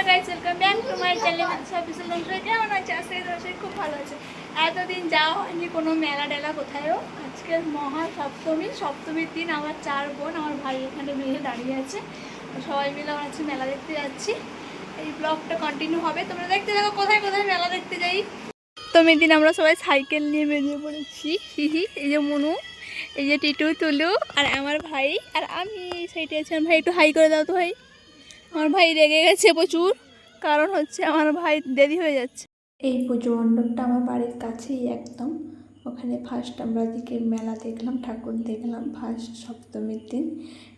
Hello guys welcome back to my channel সব কিছু কেমন আছে আজকে দর্শক খুব ভালো আছে এতদিন যাওয়া হয়নি কোনো মেলা টেলা কোথায়ও আজকে মহা সপ্তমী। সপ্তমীর দিন আমার চার বোন, আমার ভাই এখানে মেয়ে দাঁড়িয়ে আছে। সবাই মিলে আমরা আজকে মেলা দেখতে যাচ্ছি। এই ব্লগটা কন্টিনিউ হবে। তোমরা দেখতে দেখো কোথায় কোথায় মেলা দেখতে যাই। সপ্তমীর দিন আমরা সবাই সাইকেল নিয়ে বেরিয়ে পড়েছি। হিহি এই যে মনু, এই যে টিটু, তুলু, আর আমার ভাই, আর আমি সাইডে আছি। আমার ভাই, একটু হাই করে দাও তো ভাই। আমার ভাই রেগে গেছে প্রচুর। কারণ হচ্ছে আমার ভাই দেরি হয়ে যাচ্ছে। এই পুজো মণ্ডপটা আমার বাড়ির কাছেই একদম। ওখানে ফার্স্ট আমরা দিকে মেলা দেখলাম ঠাকুর দেখলাম ফার্স্ট সপ্তমীর দিন।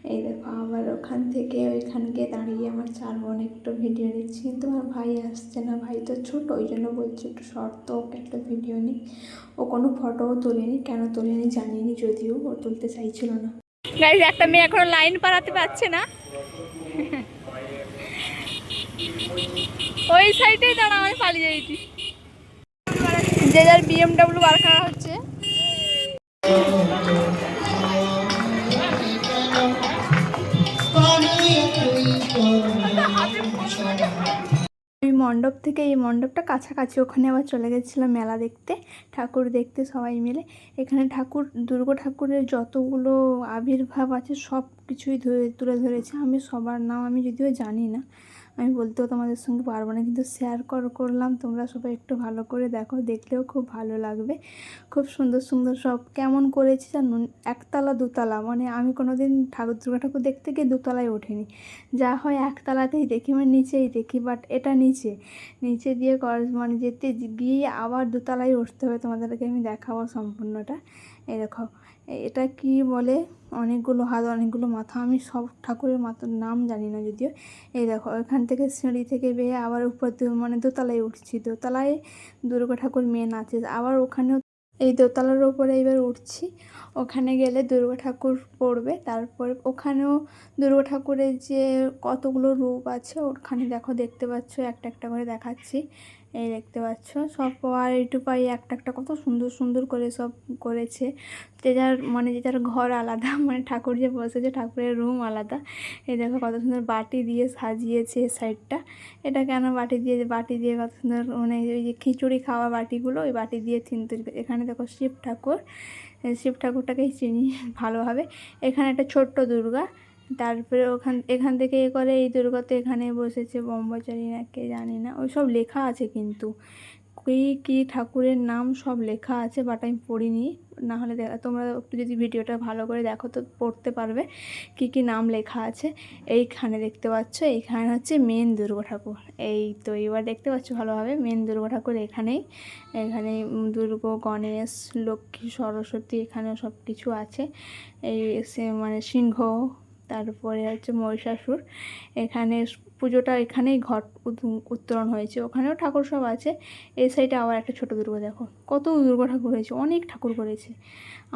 এই দেখো আবার ওখান থেকে ওইখানকে দাঁড়িয়ে আমার চার বোন একটু ভিডিও নিচ্ছি। কিন্তু আমার ভাই আসছে না ভাই তো ছোট ওই জন্য বলছি একটু শর্ট তো ওকে একটা ভিডিও নিই। ও কোনো ফটোও তোলেনি কেন তোলেনি জানিনি যদিও ও তুলতে চাইছিল না। একটা মেয়ে এখনও লাইন পাড়াতে পারছে না। ওই সাইডেই দাঁড়া, আমি পালিয়ে যাইছি যে যার বিএমডাব্লিউ বার করা হচ্ছে। ওই মণ্ডপ থেকে এই মণ্ডপটা কাছাকাছি ওখানে আবার চলে গেছিলাম মেলা দেখতে, ঠাকুর দেখতে সবাই মিলে। এখানে ঠাকুর, দুর্গা ঠাকুরের যতগুলো আবির্ভাব আছে সব কিছুই ধরে, তুলে ধরেছে। আমি সবার নাম আমি যদিও জানি না। আমি বলতেও তোমাদের সঙ্গে পারব না, কিন্তু শেয়ার কর, করলাম। তোমরা সবাই একটু ভালো করে দেখো, দেখলেও খুব ভালো লাগবে। খুব সুন্দর সুন্দর সব কেমন করেছি জানো? একতলা, দুতলা। মানে আমি কোনো দিন ঠাকুর, দুর্গা ঠাকুর দেখতে গিয়ে দুতলায় ওঠিনি। যা হয় একতলাতেই দেখি মানে নিচেই দেখি বাট এটা নিচে। নিচে দিয়ে কর মানে যেতে গিয়ে আবার দোতলায় উঠতে হবে। তোমাদেরকে আমি দেখাবো সম্পূর্ণটা। এই দেখো এটা কি বলে? অনেকগুলো হাত, অনেকগুলো মাথা, আমি সব ঠাকুরের মাথার নাম জানি না যদিও। এই দেখো, এখান থেকে সিঁড়ি থেকে বেয়ে আবার উপর মানে দোতলায় উঠছি। দোতলায় দুর্গা ঠাকুর মেন আছে। আবার ওখানেও এই দোতলার ওপরে এবার উঠছি। ওখানে গেলে দুর্গা ঠাকুর পড়বে। তারপর ওখানেও দুর্গা ঠাকুরের যে কতগুলো রূপ আছে, ওখানে দেখো, দেখতে পাচ্ছ, একটা একটা করে দেখাচ্ছি। এই দেখতে পাচ্ছ। সব আর একটু পাই একটা একটা কত সুন্দর সুন্দর করে সব করেছে। যে যার মানে যে যার ঘর আলাদা মানে ঠাকুর যে বসেছে ঠাকুরের রুম আলাদা। এই দেখো কত সুন্দর বাটি দিয়ে সাজিয়েছে সাইডটা এটা কেন বাটি দিয়ে বাটি দিয়ে কত সুন্দর মানে ওই যে খিচুড়ি খাওয়া বাটিগুলো, ওই বাটি দিয়ে থিন তৈরি এখানে দেখো শিব ঠাকুর। শিব ঠাকুরটাকেই চিনি ভালোভাবে। এখানে একটা ছোট্ট দুর্গা। তারপরে ওখান, এখান থেকে এ করে এই দুর্গাতে এখানে বসেছে ব্রহ্মচারী না কে জানি না, ওই সব লেখা আছে কিন্তু। কী কী ঠাকুরের নাম সব লেখা আছে বাট আমি পড়িনি না হলে দেখা তোমরা একটু যদি ভিডিওটা ভালো করে দেখো তো পড়তে পারবে কী কী নাম লেখা আছে। এইখানে দেখতে পাচ্ছ, এইখানে হচ্ছে মেন দুর্গা ঠাকুর। এই তো এবার দেখতে পাচ্ছ ভালোভাবে মেন দুর্গা ঠাকুর এখানেই এখানে দুর্গ, গণেশ, লক্ষ্মী, সরস্বতী এখানে সব কিছু আছে। এই মানে সিংহ তারপরে হচ্ছে মহিষাসুর। এখানে পুজোটা এখানেই ঘট উত্তোলন হয়েছে। ওখানেও ঠাকুর সব আছে। এই সাইডে আবার একটা ছোট দুর্গ, দেখো। কত দুর্গা ঠাকুর হয়েছে, অনেক ঠাকুর করেছে।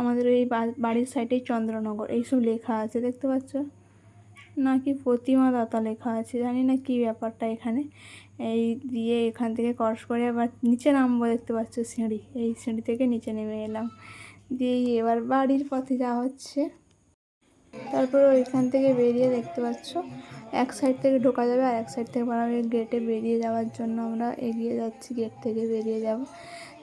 আমাদের এই বাড়ির সাইডেই চন্দ্রনগর, এইসব লেখা আছে, দেখতে পাচ্ছ? নাকি প্রতিমা দাতা লেখা আছে, জানি না কি ব্যাপারটা এখানে। এই দিয়ে এখান থেকে ক্রস করে আবার নিচে নামবো, দেখতে পাচ্ছ সিঁড়ি। এই সিঁড়ি থেকে নিচে নেমে এলাম। দিয়ে এবার বাড়ির পথে যাওয়া হচ্ছে। তারপরে ওইখান থেকে বেরিয়ে দেখতে পাচ্ছ, এক সাইড থেকে ঢোকা যাবে আর এক সাইড থেকে বাড়াবে গেটে বেরিয়ে যাওয়ার জন্য আমরা এগিয়ে যাচ্ছি গেট থেকে বেরিয়ে যাব।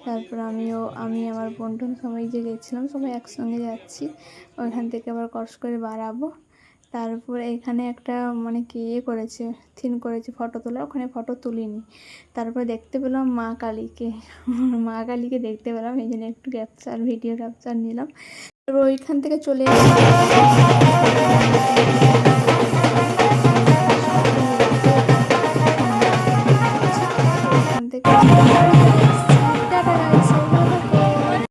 তারপর আমিও, আমি আমার বোন টোন সবাই যে গেছিলাম, সবাই একসঙ্গে যাচ্ছি। ওইখান থেকে আবার ক্রস করে বাড়াবো। তারপর এখানে একটা মানে কি ইয়ে করেছে থিন করেছে ফটো তোলা, ওখানে ফটো তুলিনি। তারপরে দেখতে পেলাম মা কালীকে। মা কালীকে দেখতে পেলাম, এই জন্য একটু ক্যাপচার ভিডিও ক্যাপচার নিলাম। ওইখান থেকে চলে